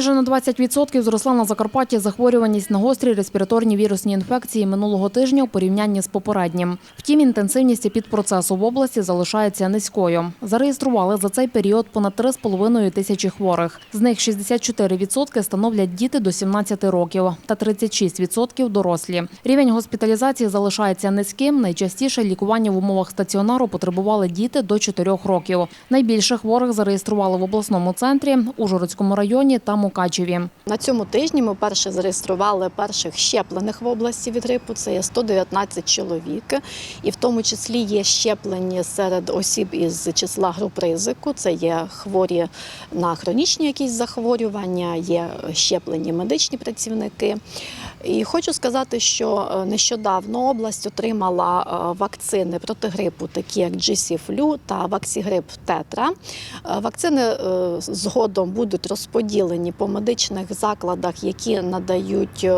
Майже на 20% зросла на Закарпатті захворюваність на гострі респіраторні вірусні інфекції минулого тижня у порівнянні з попереднім. Втім, інтенсивність епідпроцесу в області залишається низькою. Зареєстрували за цей період понад 3,5 тисячі хворих. З них 64% становлять діти до 17 років та 36% дорослі. Рівень госпіталізації залишається низьким. Найчастіше лікування в умовах стаціонару потребували діти до 4 років. Найбільше хворих зареєстрували в обласному центрі, Ужгородському районі та Мукачеві. На цьому тижні ми перше зареєстрували перших щеплених в області від грипу. Це є 119 чоловік, і в тому числі є щеплені серед осіб із числа груп ризику. Це є хворі на хронічні якісь захворювання, є щеплені медичні працівники. І хочу сказати, що е, нещодавно область отримала е, вакцини проти грипу, такі як GC-Flu та Ваксігрип Тетра. Е, Вакцини згодом будуть розподілені по медичних закладах, які надають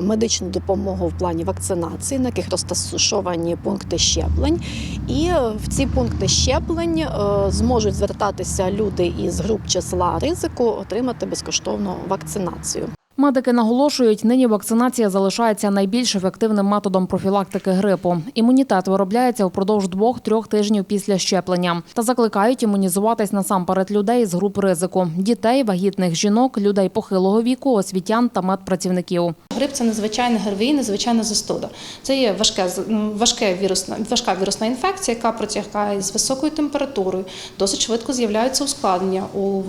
медичну допомогу в плані вакцинації, на яких розташовані пункти щеплень. І в ці пункти щеплень зможуть звертатися люди із груп числа ризику отримати безкоштовну вакцинацію. Медики наголошують, нині вакцинація залишається найбільш ефективним методом профілактики грипу. Імунітет виробляється впродовж двох-трьох тижнів після щеплення та закликають імунізуватись насамперед людей з груп ризику: дітей, вагітних жінок, людей похилого віку, освітян та медпрацівників. Грип це незвичайний ГРВІ, незвичайна застуда. Це є важке, важке вірусна, важка вірусна інфекція, яка протікає з високою температурою. Досить швидко з'являються ускладнення у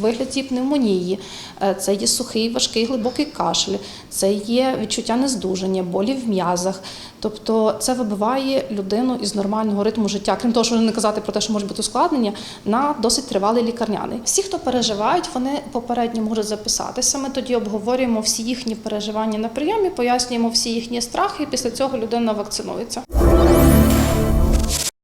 вигляді пневмонії. Е, Це є сухий, важкий, глибокий кашель, це є відчуття нездужання, болі в м'язах. Тобто це вибиває людину із нормального ритму життя, крім того, що не казати про те, що можуть бути ускладнення, на досить тривалий лікарняний. Всі, хто переживають, вони попередньо можуть записатися. Ми тоді обговорюємо всі їхні переживання на прийомі, пояснюємо всі їхні страхи, і після цього людина вакцинується.